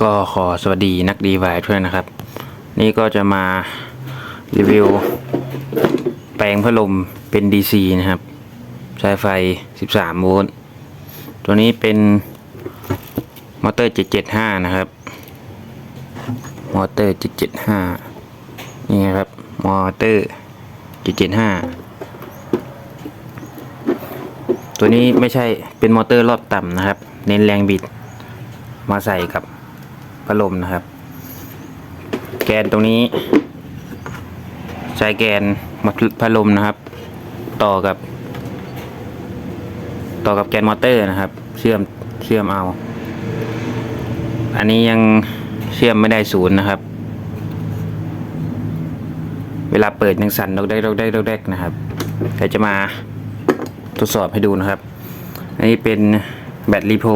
ก็ขอสวัสดีนักดีไวด้วยนะครับ นี่ก็จะมารีวิว แปลงพัดลมเป็น DC นะครับใช้ไฟ 13 โวลต์ตัวนี้เป็นมอเตอร์ 775 นะครับ มอเตอร์ 775 นี่ครับ มอเตอร์ 775 ตัวนี้ไม่ใช่เป็นมอเตอร์รอบต่ำนะครับ เน้นแรงบิดมาใส่กับ พัดลมนะครับ แกนตรงนี้ใช้แกนมัดพัดลมนะครับ ต่อกับ ต่อกับแกนมอเตอร์นะครับ เชื่อมเชื่อมเอา อันนี้ยังเชื่อมไม่ได้ศูนย์นะครับ เวลาเปิดยังสั่นดอกได้ดอกได้ดอกแดกนะครับเดี๋ยวจะมาทดสอบให้ดูนะครับ อันนี้เป็นแบตลิโพ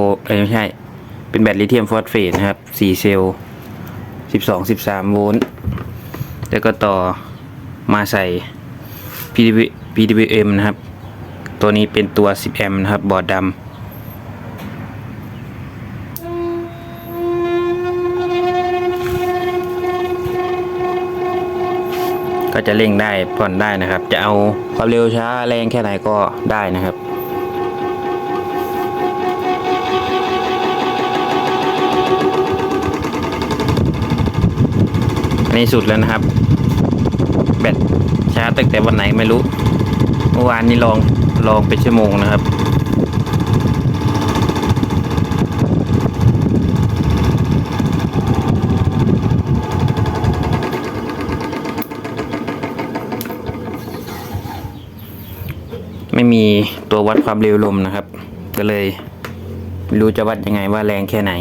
ไม่ใช่ เป็นแบตลิเธียมฟอสเฟตนะครับ 4 เซลล์ 12 13 โวลต์ แล้วก็ต่อมาใส่ PDB PWM นะครับ ตัวนี้เป็นตัว 10 แอมป์นะครับ บอร์ดดำก็จะเร่งได้ผ่อนได้นะครับ จะเอาความเร็วช้าแรงแค่ไหนก็ได้นะครับ อันสุดแล้วนะครับ แบตช้าตั้งแต่วันไหนไม่รู้ เมื่อวานนี้ลองลองไปชั่วโมงนะครับไม่มีตัววัดความเร็วลมนะครับ ก็เลยไม่รู้จะวัดยังไงว่าแรงแค่ไหน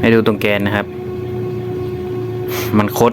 ให้ดูตรงแกนนะครับ มันคด